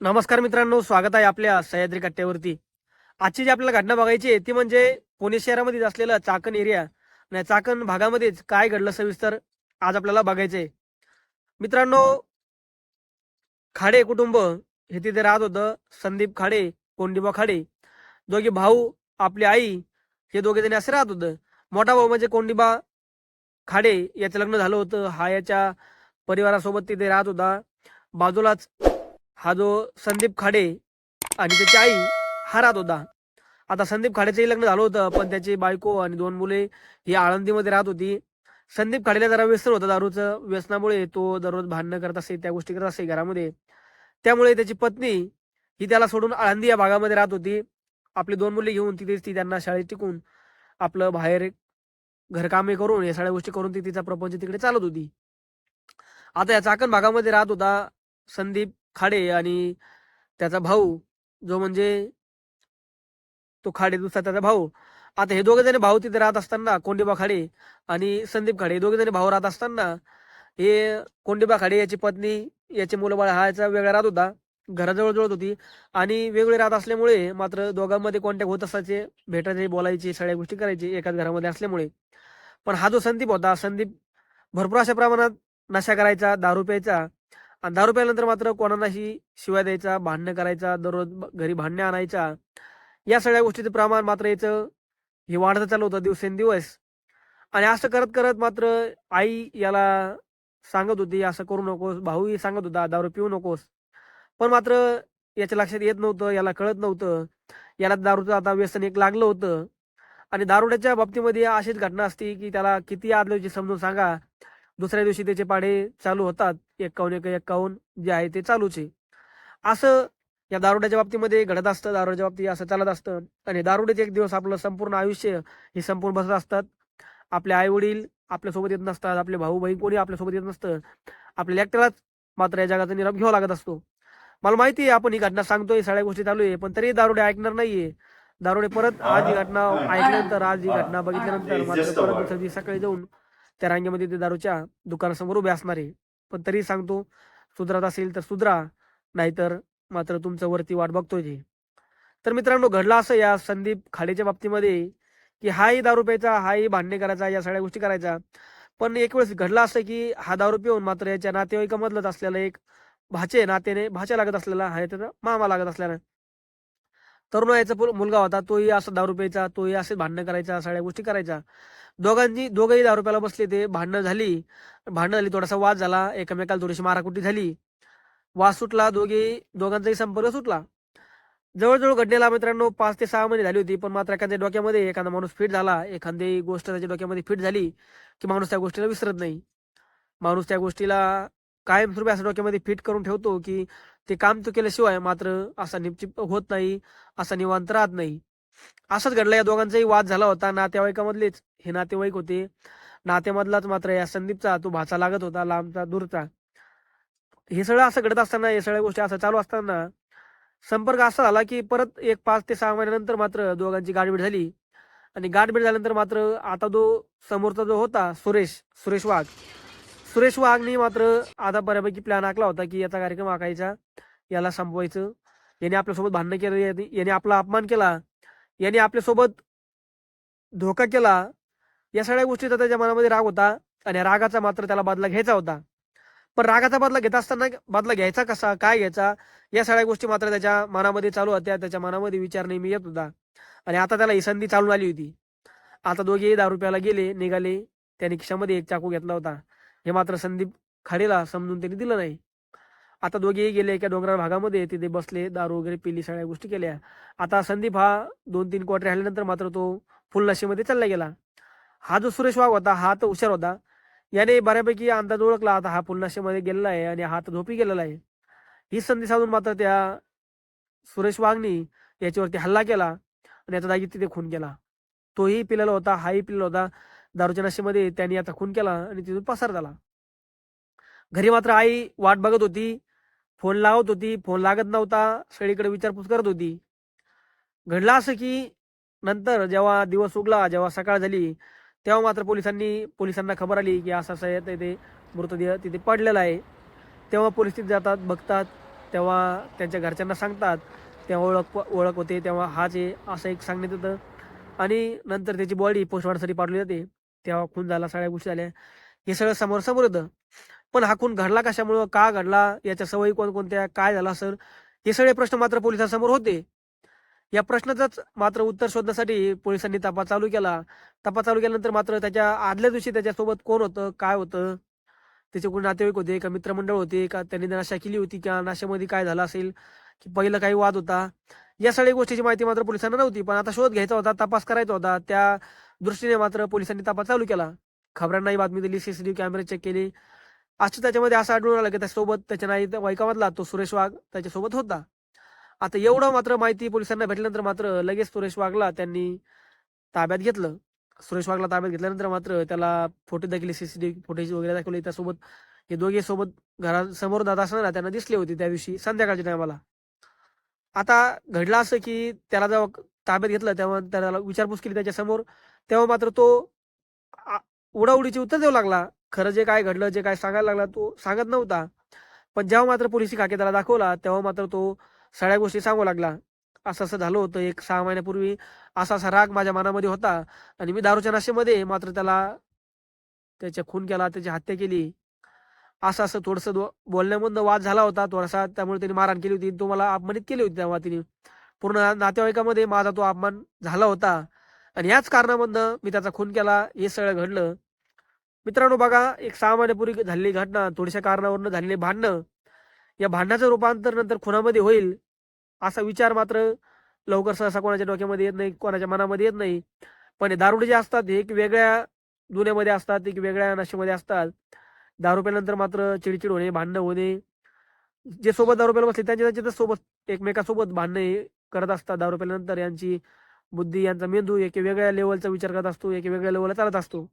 नमस्कार मित्रांनो स्वागत आहे आपल्या सह्याद्री कट्ट्यावरती. आजची जी आपल्याला घटना बघायची आहे ती म्हणजे पुणे शहरामध्येच असलेला चाकण एरिया आणि चाकण भागामध्येच काय घडलं सविस्तर आज आपल्याला बघायचं आहे मित्रांनो खाडे कुटुंब हे तिथे राहत होतं. संदीप खाडे कोंडिबा खाडे. दोघे भाऊ आपली आई हे दोघे जणी असे राहत होतं. मोठा भाऊ म्हणजे कोंडिबा खाडे याचं लग्न झालं होतं. हा याच्या परिवारासोबत तिथे राहत होता. बाजूलाच हा जो संदीप खाडे आणि त्याची आई हा राहत होता. आता संदीप खाडेचंही लग्न झालं होतं पण त्याची बायको आणि दोन मुले ही आळंदीमध्ये राहत होती. संदीप खाडेला जरा व्यसन होतं दारूचं. व्यसनामुळे तो दररोज भांडणं करत असे त्या गोष्टी करत असे घरामध्ये. त्यामुळे त्याची पत्नी ही त्याला सोडून आळंदी या भागामध्ये राहत होती. आपली दोन मुले घेऊन तिथेच ती त्यांना शाळेत टिकून आपलं बाहेर घरकामे करून या सगळ्या गोष्टी करून ती तिचा प्रपंच तिकडे चालत होती. आता या चाकण भागामध्ये राहत होता संदीप खाडे आणि त्याचा भाऊ जो म्हणजे तो खाडे दुसरा त्याचा भाऊ. आता हे दोघे जण भाऊ तिथे राहत असताना कोंडीबा खाडे आणि संदीप खाडे हे दोघे जण भाऊ राहत असताना हे कोंडीबा खाडे याची पत्नी याचे मुलंबाळ हा याचा वेगळा राहत होता. घराजवळ जुळत होती आणि वेगळे राहत असल्यामुळे मात्र दोघांमध्ये कॉन्टॅक्ट होत असायचे भेटायचे बोलायचे सगळ्या गोष्टी करायचे एकाच घरामध्ये असल्यामुळे. पण हा जो संदीप होता संदीप भरपूर अशा प्रमाणात नशा करायचा दारू प्यायचा आणि दारू प्यायल्यानंतर मात्र कोणालाही शिवाय द्यायचा भांडणं करायचा दररोज घरी भांडणे आणायचा. या सगळ्या गोष्टीचं प्रमाण मात्र याचं हे वाढत चालू होतं दिवसेंदिवस. आणि असं करत करत मात्र आई याला सांगत होती असं करू नकोस भाऊही सांगत होता दारू पिऊ नकोस. पण मात्र याच्या लक्षात येत नव्हतं याला कळत नव्हतं. याला दारूचं आता व्यसन एक लागलं होतं. आणि दारुड्याच्या बाबतीमध्ये अशीच घटना असते की त्याला किती आदल्याची समजून सांगा. दुसऱ्या दिवशी त्याचे पाढे चालू होतात. एक्कावन्न एक एक्कावन्न जे आहे ते चालूच. आहे असं या दारुड्याच्या बाबतीमध्ये घडत असतं. दारुड्याच्या बाबतीत असं चालत असतं. आणि दारुड्याचे एक दिवस आपलं संपूर्ण आयुष्य हे संपूर्ण बसत असतात. आपले आई वडील आपल्यासोबत येत नसतात. आपले भाऊ बहीण कोणी आपल्यासोबत येत नसतं. आपल्याला एकट्यालाच मात्र या जगाचा निरोप घ्यावा लागत असतो. मला माहिती आहे आपण ही घटना सांगतोय सगळ्या गोष्टी चालू आहे पण तरी दारुडे ऐकणार नाहीये. दारुडे परत आज ही घटना ऐकल्यानंतर आज ही घटना बघितल्यानंतर मात्र परत दुसऱ्या सकाळी जाऊन त्या रांगेमध्ये ते दारूच्या दुकानासमोर उभे असणार. आहे पण तरी सांगतो सुधरत असेल तर सुधरा नाहीतर मात्र तुमचं वरती वाट बघतोय ते. तर मित्रांनो घडलं असं या संदीप खाडेच्या बाबतीमध्ये की हाही दारू प्यायचा हाही भांडणे करायचा या सगळ्या गोष्टी करायचा. पण एक वेळेस घडलं असं की हा दारू पिऊन मात्र याच्या नातेवाईकामधलंच असलेला एक भाचे नातेने भाच्या लागत असलेला हा त्याचा मामा लागत असल्यानं तरुण याचा मुलगा होता तोही असं दारू प्यायचा तोही असे भांडणं करायचा सगळ्या गोष्टी करायचा. दोघांनी दोघंही दारू प्यायला बसले ते भांडणं झाली. भांडणं झाली थोडासा वाद झाला एकमेकाला थोडीशी माराकुटी झाली. वाद सुटला दोघे दोघांचाही संपर्क सुटला. जवळजवळ घडलेला मित्रांनो पाच ते सहा महिने झाली होती पण मात्र एखाद्या डोक्यामध्ये एखादा माणूस फिट झाला एखादी गोष्ट त्याच्या डोक्यामध्ये फिट झाली की माणूस त्या गोष्टीला विसरत नाही. माणूस त्या गोष्टीला कायमस्वरूपी असं डोक्यामध्ये फिट करून ठेवतो की ते काम तो केल्याशिवाय मात्र असा निपचिप होत नाही असा निवांत राहत नाही. असंच घडलं या दोघांचाही वाद झाला होता. नातेवाईकामधलेच हे नातेवाईक होते. नात्यामधलाच मात्र या संदीपचा तो भाचा लागत होता लांबचा दूरचा. हे सगळं असं घडत असताना हे सगळ्या गोष्टी असं चालू असताना संपर्क असा झाला की परत एक पाच ते सहा महिन्यानंतर मात्र दोघांची गाठभेट झाली. आणि गाठभेट झाल्यानंतर मात्र आता जो समोरचा जो होता सुरेश सुरेश वाघ सुरेश वाघने मात्र आता बऱ्यापैकी प्लॅन आखला होता की याचा कार्यक्रम आखायचा याला संपवायचं. याने आपल्यासोबत भांडणं केलं याने आपला अपमान केला याने आपल्यासोबत धोका केला. या सगळ्या गोष्टीचा त्याच्या मनामध्ये राग होता आणि रागाचा मात्र त्याला बदला घ्यायचा होता. पण रागाचा बदला घेत असताना बदला घ्यायचा कसा काय घ्यायचा? या सगळ्या गोष्टी मात्र त्याच्या मनामध्ये चालू होत्या त्याच्या मनामध्ये विचार नेहमी येत होता. आणि आता त्याला ही संधी चालून आली होती. आता दोघेही दारू प्यायला गेले निघाले. त्याने खिशामध्ये एक चाकू घेतला होता. हे मात्र संदीप खाडेला समजून त्यांनी दिलं नाही. आता दोघेही गेले एका डोंगराळ भागामध्ये. तिथे बसले दारू वगैरे पिली सगळ्या गोष्टी केल्या. आता संदीप हा दोन तीन क्वार्टर राहिल्यानंतर मात्र तो फुलनशीमध्ये चालला गेला. हा जो सुरेश वाघ होता हा तर हुशार होता. याने बऱ्यापैकी अंदाज ओळखला. आता हा फुलनाशीमध्ये गेलेला आहे आणि हा तर झोपी गेलेला आहे. ही संधी साधून मात्र त्या सुरेश वाघनी याच्यावरती हल्ला केला आणि याचा जागी तिथे खून केला. तोही पिलेला होता हाही पिलेला होता. दारूच्या नशेमध्ये त्यांनी आता खून केला आणि तिथून पसार झाला. घरी मात्र आई वाट बघत होती फोन लावत होती फोन लागत नव्हता सगळीकडे विचारपूस करत होती. घडलं असं की नंतर जेव्हा दिवस उगला जेव्हा सकाळ झाली तेव्हा मात्र पोलिसांनी पोलिसांना खबर आली की असं असं येत ते मृतदेह तिथे पडलेला आहे. तेव्हा पोलीस तिथे जातात बघतात तेव्हा त्यांच्या घरच्यांना सांगतात तेव्हा ओळख ओळख होते तेव्हा हाच आहे असं एक सांगण्यात येतं. आणि नंतर त्याची बॉडी पोस्टमॉर्टमसाठी पाठवली जाते. तेव्हा खून झाला सगळ्या गोष्टी झाल्या. हे सगळं समोर समोर येतं पण हा खून घडला कशामुळं? का घडला? याच्या सवयी कोणकोणत्या काय झाला सर हे सगळे प्रश्न मात्र पोलिसांसमोर होते. या प्रश्नाचंच मात्र उत्तर शोधण्यासाठी पोलिसांनी तपास चालू केला. तपास चालू केल्यानंतर मात्र त्याच्या आदल्या दिवशी त्याच्यासोबत कोण होतं? काय होतं? त्याचे कोण नातेवाईक होते? का मित्रमंडळ होते? का त्यांनी नाशा केली होती? का नाश्यामध्ये काय झालं असेल? की पहिलं काही वाद होता? या सगळ्या गोष्टीची माहिती मात्र पोलिसांना नव्हती. पण आता शोध घ्यायचा होता तपास करायचा होता. त्या दृष्टीने मात्र पोलिसांनी तपास चालू केला. खबरांनाही बातमी दिली. सीसीटीव्ही कॅमेरे चेक केले. आज त्याच्यामध्ये असं आढळून आलं की त्याच्यासोबत त्याच्या नाही वायकामधला तो सुरेश वाघ त्याच्यासोबत होता. आता एवढं मात्र माहिती पोलिसांना भेटल्यानंतर मात्र लगेच सुरेश वाघला त्यांनी ताब्यात घेतलं. सुरेश वाघला ताब्यात घेतल्यानंतर मात्र त्याला फोटो दाखवले सीसीटीव्ही फुटेज वगैरे दाखवले. त्यासोबत हे दोघे सोबत घरासमोर जात असताना त्यांना दिसले होते त्या दिवशी संध्याकाळच्या टायमाला आता घडलं असं की त्याला जेव्हा ताब्यात घेतलं तेव्हा त्याला विचारपूस केली त्याच्यासमोर तेव्हा मात्र तो आ- उडाउडीची उत्तर देऊ लागला. खरं जे काय घडलं जे काय सांगायला लागला तो सांगत नव्हता. पण जेव्हा मात्र पोलिसी खाके त्याला दाखवला तेव्हा मात्र तो सगळ्या गोष्टी सांगू लागला. असं असं झालं होतं. एक सहा महिन्यापूर्वी असा असा राग माझ्या मनामध्ये होता. आणि मी दारूच्या नाशेमध्ये मात्र त्याला त्याच्या खून केला त्याची हत्या केली. असं असं थोडंसं दो- वाद झाला होता थोडासा त्यामुळे त्यांनी मारहाण केली होती. तो मला अपमानित केली होती तेव्हा तिने. पूर्ण नातेवाईकामध्ये माझा तो अपमान झाला होता. आणि याच कारणामधनं मी त्याचा खून केला. हे सगळं घडलं. मित्रांनो बघा एक सहा महिन्यापूर्वी झालेली घटना थोड्याशा कारणावरून झालेले भांडणं. या भांडणाचं रूपांतर नंतर खुनामध्ये होईल असा विचार मात्र लवकर सहसा कोणाच्या डोक्यामध्ये येत नाही कोणाच्या मनामध्ये येत नाही. पण हे दारुडे जे असतात हे एक वेगळ्या दुन्यामध्ये असतात एक वेगळ्या नशेमध्ये असतात. दारू प्याल्यानंतर मात्र चिडचिड होणे भांडणं होणे. जे सोबत दारू प्यायला बसले त्यांच्या त्यांच्यासोबत एकमेकासोबत भांडणं हे करत असतात. दारू प्याल्यानंतर यांची बुद्धी यांचा मेंदू एक वेगळ्या लेवलचा विचार करत असतो एक वेगळ्या लेवलला चालत असतो.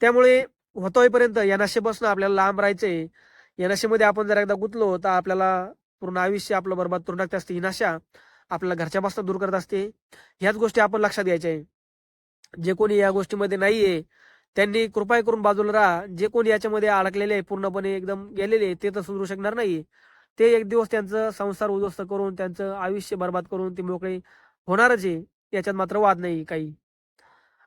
त्यामुळे होतोयपर्यंत या नशेपासून आपल्याला लांब राहायचंय या नशेमध्ये आपण जर एकदा गुंतलो तर आपल्याला पूर्ण आयुष्य आपलं बरबाद करून टाकते असते. ही नशा आपल्याला घरच्यापासून दूर करत असते. ह्याच गोष्टी आपण लक्षात घ्यायच्या आहे. जे कोणी या गोष्टीमध्ये नाहीये त्यांनी कृपा करून बाजूला राहा. जे कोणी याच्यामध्ये अडकलेले आहे पूर्णपणे एकदम गेलेले ते तर सुधरू शकणार नाही. ते एक दिवस त्यांचं संसार उद्ध्वस्त करून त्यांचं आयुष्य बर्बाद करून ते मोकळे होणारच आहे. याच्यात मात्र वाद नाही काही.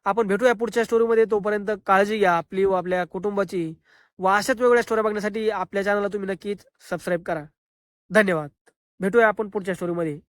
आपण भेटूया पुढच्या स्टोरीमध्ये तोपर्यंत काळजी घ्या. आपली व आपल्या कुटुंबाची व अशाच वेगवेगळ्या स्टोऱ्या बघण्यासाठी आपल्या चॅनलला तुम्ही नक्कीच सबस्क्राईब करा. धन्यवाद. भेटूया आपण पुढच्या स्टोरीमध्ये